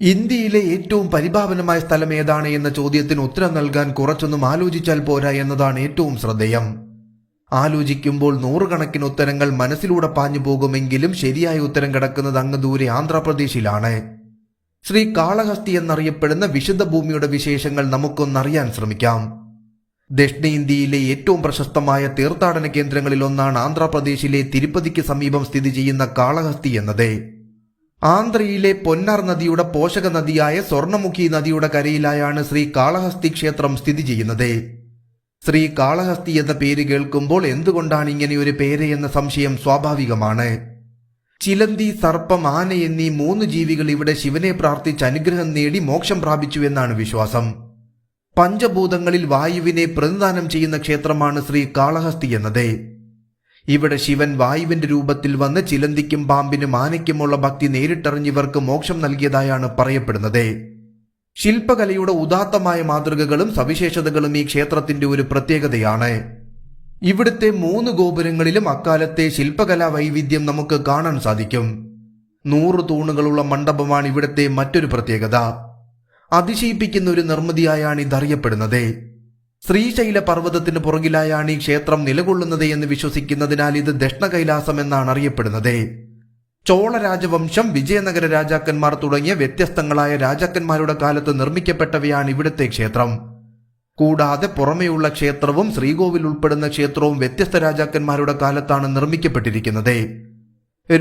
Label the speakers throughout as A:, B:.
A: ഇന്ത്യയിലെ ഏറ്റവും പരിഭാവനമായ സ്ഥലം ഏതാണ് എന്ന ചോദ്യത്തിന് ഉത്തരം നൽകാൻ കുറച്ചൊന്നും ആലോചിച്ചാൽ പോരാ എന്നതാണ് ഏറ്റവും ശ്രദ്ധേയം. ആലോചിക്കുമ്പോൾ നൂറുകണക്കിന് ഉത്തരങ്ങൾ മനസ്സിലൂടെ പാഞ്ഞു പോകുമെങ്കിലും ശരിയായ ഉത്തരം കിടക്കുന്നത് അങ്ങ് ദൂരെ ആന്ധ്രാപ്രദേശിലാണ്. ശ്രീ കാളഹസ്തി എന്നറിയപ്പെടുന്ന വിശുദ്ധ ഭൂമിയുടെ വിശേഷങ്ങൾ നമുക്കൊന്നറിയാൻ ശ്രമിക്കാം. ദക്ഷിണേന്ത്യയിലെ ഏറ്റവും പ്രശസ്തമായ തീർത്ഥാടന കേന്ദ്രങ്ങളിലൊന്നാണ് ആന്ധ്രാപ്രദേശിലെ തിരുപ്പതിക്ക് സമീപം സ്ഥിതി ചെയ്യുന്ന കാളഹസ്തി എന്നത്. ആന്ധ്രയിലെ പൊന്നാർ നദിയുടെ പോഷക നദിയായ സ്വർണമുഖി നദിയുടെ കരയിലായാണ് ശ്രീ കാളഹസ്തി ക്ഷേത്രം സ്ഥിതി ചെയ്യുന്നത്. ശ്രീ കാളഹസ്തി എന്ന പേര് കേൾക്കുമ്പോൾ എന്തുകൊണ്ടാണ് ഇങ്ങനെ ഒരു പേര് എന്ന സംശയം സ്വാഭാവികമാണ്. ചിലന്തി സർപ്പം ആന എന്നീ മൂന്ന് ജീവികൾ ഇവിടെ ശിവനെ പ്രാർത്ഥിച്ച് അനുഗ്രഹം നേടി മോക്ഷം പ്രാപിച്ചു എന്നാണ് വിശ്വാസം. പഞ്ചഭൂതങ്ങളിൽ വായുവിനെ പ്രതിദാനം ചെയ്യുന്ന ക്ഷേത്രമാണ് ശ്രീ കാളഹസ്തി എന്നത്. ഇവിടെ ശിവൻ വായുവിന്റെ രൂപത്തിൽ വന്ന് ചിലന്തിക്കും പാമ്പിനും ആനയ്ക്കുമുള്ള ഭക്തി നേരിട്ടറിഞ്ഞിവർക്ക് മോക്ഷം നൽകിയതായാണ് പറയപ്പെടുന്നത്. ശില്പകലയുടെ ഉദാത്തമായ മാതൃകകളും സവിശേഷതകളും ഈ ക്ഷേത്രത്തിന്റെ ഒരു പ്രത്യേകതയാണ്. ഇവിടുത്തെ മൂന്ന് ഗോപുരങ്ങളിലും അക്കാലത്തെ ശില്പകലാ വൈവിധ്യം നമുക്ക് കാണാൻ സാധിക്കും. നൂറ് തൂണുകളുള്ള മണ്ഡപമാണ് ഇവിടുത്തെ മറ്റൊരു പ്രത്യേകത. അതിശയിപ്പിക്കുന്ന ഒരു നിർമ്മിതിയായാണ് ഇതറിയപ്പെടുന്നത്. ശ്രീശൈല പർവതത്തിന് പുറകിലായാണ് ഈ ക്ഷേത്രം നിലകൊള്ളുന്നത് എന്ന് വിശ്വസിക്കുന്നതിനാൽ ഇത് ദക്ഷിണ കൈലാസം എന്നാണ് അറിയപ്പെടുന്നത്. ചോള രാജവംശം വിജയനഗര രാജാക്കന്മാർ തുടങ്ങിയ വ്യത്യസ്തങ്ങളായ രാജാക്കന്മാരുടെ കാലത്ത് നിർമ്മിക്കപ്പെട്ടവയാണ് ഇവിടുത്തെ ക്ഷേത്രം. കൂടാതെ പുറമെയുള്ള ക്ഷേത്രവും ശ്രീകോവിൽ ഉൾപ്പെടുന്ന ക്ഷേത്രവും വ്യത്യസ്ത രാജാക്കന്മാരുടെ കാലത്താണ് നിർമ്മിക്കപ്പെട്ടിരിക്കുന്നത്.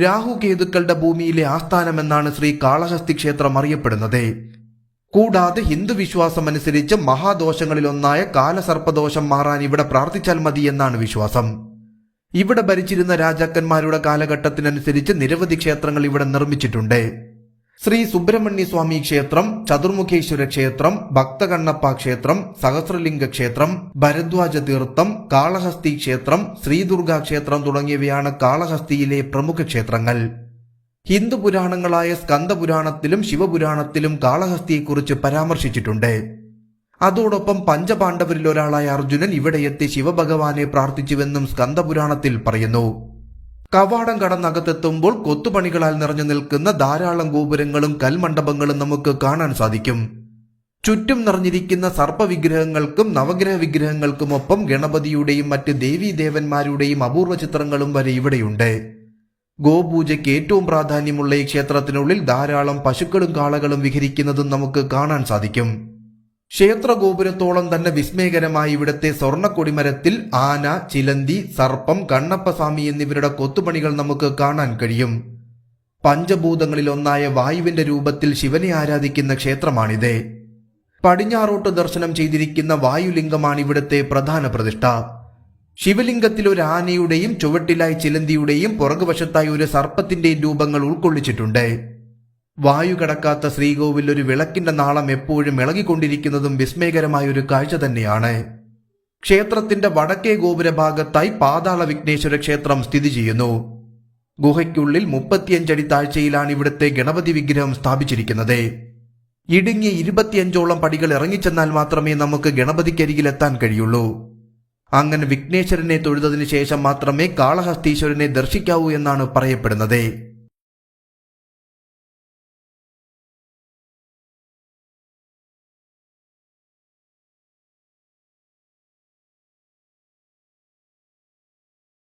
A: രാഹു കേതുക്കളുടെ ഭൂമിയിലെ ആസ്ഥാനമെന്നാണ് ശ്രീ കാളഹസ്തി ക്ഷേത്രം അറിയപ്പെടുന്നത്. കൂടാതെ ഹിന്ദു വിശ്വാസം അനുസരിച്ച് മഹാദോഷങ്ങളിലൊന്നായ കാലസർപ്പദോഷം മാറാൻ ഇവിടെ പ്രാർത്ഥിച്ചാൽ മതി എന്നാണ് വിശ്വാസം. ഇവിടെ ഭരിച്ചിരുന്ന രാജാക്കന്മാരുടെ കാലഘട്ടത്തിനനുസരിച്ച് നിരവധി ക്ഷേത്രങ്ങൾ ഇവിടെ നിർമ്മിച്ചിട്ടുണ്ട്. ശ്രീ സുബ്രഹ്മണ്യ സ്വാമി ക്ഷേത്രം ചതുർമുഖേശ്വര ക്ഷേത്രം ഭക്തകണ്ണപ്പ ക്ഷേത്രം സഹസ്രലിംഗ ക്ഷേത്രം ഭരദ്വാജ തീർത്ഥം കാളഹസ്തി ക്ഷേത്രം ശ്രീദുർഗ ക്ഷേത്രം തുടങ്ങിയവയാണ് കാളഹസ്തിയിലെ പ്രമുഖ ക്ഷേത്രങ്ങൾ. ഹിന്ദു പുരാണങ്ങളായ സ്കന്ദപുരാണത്തിലും ശിവപുരാണത്തിലും കാളഹസ്തിയെക്കുറിച്ച് പരാമർശിച്ചിട്ടുണ്ട്. അതോടൊപ്പം പഞ്ചപാണ്ഡവരിൽ ഒരാളായ അർജുനൻ ഇവിടെ എത്തി ശിവഭഗവാനെ പ്രാർത്ഥിച്ചുവെന്നും സ്കന്ദപുരാണത്തിൽ പറയുന്നു. കവാടം കടന്നകത്തെത്തുമ്പോൾ കൊത്തുപണികളാൽ നിറഞ്ഞു നിൽക്കുന്ന ധാരാളം ഗോപുരങ്ങളും കൽമണ്ഡപങ്ങളും നമുക്ക് കാണാൻ സാധിക്കും. ചുറ്റും നിറഞ്ഞിരിക്കുന്ന സർപ്പവിഗ്രഹങ്ങൾക്കും നവഗ്രഹ വിഗ്രഹങ്ങൾക്കുമൊപ്പം ഗണപതിയുടെയും മറ്റ് ദേവീദേവന്മാരുടെയും അപൂർവ ചിത്രങ്ങളും വരെ ഇവിടെയുണ്ട്. ഗോപൂജയ്ക്ക് ഏറ്റവും പ്രാധാന്യമുള്ള ഈ ക്ഷേത്രത്തിനുള്ളിൽ ധാരാളം പശുക്കളും കാളകളും വിഹരിക്കുന്നതും നമുക്ക് കാണാൻ സാധിക്കും. ക്ഷേത്ര ഗോപുരത്തോളം തന്നെ വിസ്മയകരമായി ഇവിടുത്തെ സ്വർണക്കൊടിമരത്തിൽ ആന ചിലന്തി സർപ്പം കണ്ണപ്പസ്വാമി എന്നിവരുടെ കൊത്തുപണികൾ നമുക്ക് കാണാൻ കഴിയും. പഞ്ചഭൂതങ്ങളിൽ ഒന്നായ വായുവിന്റെ രൂപത്തിൽ ശിവനെ ആരാധിക്കുന്ന ക്ഷേത്രമാണിത്. പടിഞ്ഞാറോട്ട് ദർശനം ചെയ്തിരിക്കുന്ന വായുലിംഗമാണ് ഇവിടുത്തെ പ്രധാന പ്രതിഷ്ഠ. ശിവലിംഗത്തിൽ ഒരു ആനയുടെയും ചുവട്ടിലായി ചിലന്തിയുടെയും പുറകുവശത്തായി ഒരു സർപ്പത്തിന്റെയും രൂപങ്ങൾ ഉൾക്കൊള്ളിച്ചിട്ടുണ്ട്. വായു കടക്കാത്ത ശ്രീകോവിൽ ഒരു വിളക്കിന്റെ നാളം എപ്പോഴും ഇളകിക്കൊണ്ടിരിക്കുന്നതും വിസ്മയകരമായ ഒരു കാഴ്ച തന്നെയാണ്. ക്ഷേത്രത്തിന്റെ വടക്കേ ഗോപുരഭാഗത്തായി പാതാള വിഘ്നേശ്വര ക്ഷേത്രം സ്ഥിതി ചെയ്യുന്നു. ഗുഹയ്ക്കുള്ളിൽ മുപ്പത്തിയഞ്ചടി താഴ്ചയിലാണ് ഇവിടുത്തെ ഗണപതി വിഗ്രഹം സ്ഥാപിച്ചിരിക്കുന്നത്. ഇടുങ്ങിയ ഇരുപത്തിയഞ്ചോളം പടികൾ ഇറങ്ങിച്ചെന്നാൽ മാത്രമേ നമുക്ക് ഗണപതിക്കരികിലെത്താൻ കഴിയുള്ളൂ. അങ്ങനെ വിഘ്നേശ്വരനെ തൊഴുതതിനു ശേഷം മാത്രമേ കാളഹസ്തീശ്വരനെ ദർശിക്കാവൂ എന്നാണ് പറയപ്പെടുന്നത്.